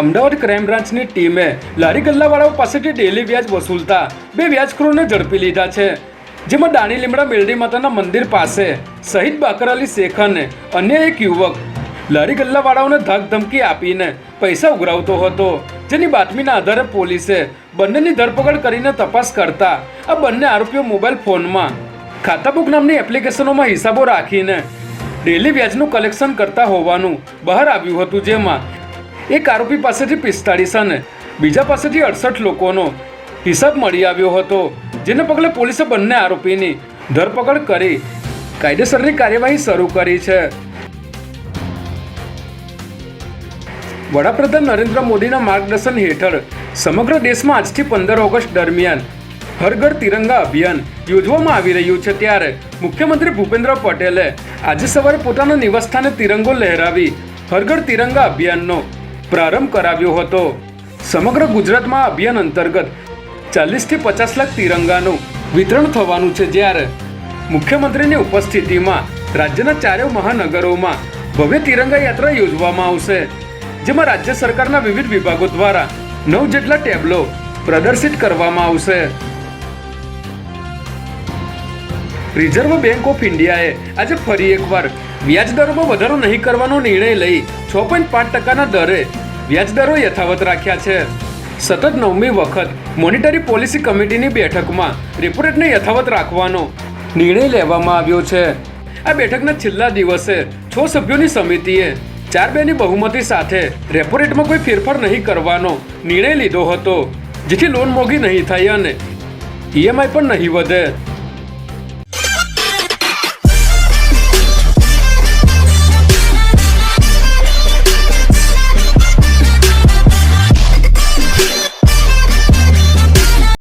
Ahmedabad crime બ્રાન્ચની ટીમે લારી ગલ્લાવાળાઓ પાસેથી ડેલી વ્યાજ વસૂલતા બે વ્યાજખોરોને ઝડપી લીધા છે, જેમાં દાણી લીમડા મેળડી માતાના મંદિર પાસે શહીદ બાકર અલી શેખ અને અન્ય એક યુવક લારી ગલ્લાવાળાઓને ધમકી આપીને પૈસા ઉઘરાવતો હતો, જેની બાતમીના આધારે પોલીસે બંનેની ધરપકડ કરીને તપાસ કરતા આ બંને આરોપીઓ મોબાઈલ ફોનમાં ખાતાબુક નામની એપ્લિકેશનોમાં હિસાબો રાખીને ડેલી વ્યાજનું કલેક્શન કરતા હોવાનું બહાર આવ્યું હતું, જેમાં એક આરોપી પાસેથી પિસ્તાળીસ અને બીજા પાસેથી અડસઠ લોકોનો હિસાબ મળી આવ્યો હતો, જેને પગલે પોલીસે બંને આરોપીની ધરપકડ કરી કાયદેસરની કાર્યવાહી શરૂ કરી છે. વડાપ્રધાન નરેન્દ્ર મોદીના માર્ગદર્શન હેઠળ સમગ્ર દેશમાં આજથી પંદર ઓગસ્ટ દરમિયાન હર ઘર તિરંગા અભિયાન યોજવામાં આવી રહ્યું છે. ત્યારે મુખ્યમંત્રી ભૂપેન્દ્ર પટેલે આજે સવારે પોતાના નિવાસસ્થાને તિરંગો લહેરાવી હર ઘર તિરંગા અભિયાનનો પ્રારંભ કરાવ્યો હતો. સમગ્ર ગુજરાતમાં અભિયાન અંતર્ગત ચાલીસથી પચાસ લાખ તિરંગાનું વિતરણ થવાનું છે જ્યારે મુખ્યમંત્રીની ઉપસ્થિતિમાં રાજ્યના ચારેય મહાનગરોમાં ભવ્ય તિરંગા યાત્રા યોજવામાં આવશે. જેમાં રાજ્ય સરકારના વિવિધ વિભાગો દ્વારા નવ જેટલા ટેબ્લો પ્રદર્શિત કરવામાં આવશે. રિઝર્વ બેંક ઓફ ઇન્ડિયાએ આજે ફરી એકવાર વ્યાજ દરોમાં વધારો નહીં કરવાનો નિર્ણય લઈ છ પોઈન્ટ પાંચ ટકાના દરે વ્યાજદરો યથાવત રાખ્યા છે. સતત નવમી વખત મોનિટરી પોલિસી કમિટીની બેઠકમાં રેપો રેટને યથાવત રાખવાનો નિર્ણય લેવામાં આવ્યો છે. આ બેઠકના છેલ્લા દિવસે છ સભ્યોની સમિતિએ ચાર બેની બહુમતી સાથે રેપો રેટમાં કોઈ ફેરફાર નહીં કરવાનો નિર્ણય લીધો હતો, જેથી લોન મોંઘી નહીં થાય અને ઈએમઆઈ પણ નહીં વધે.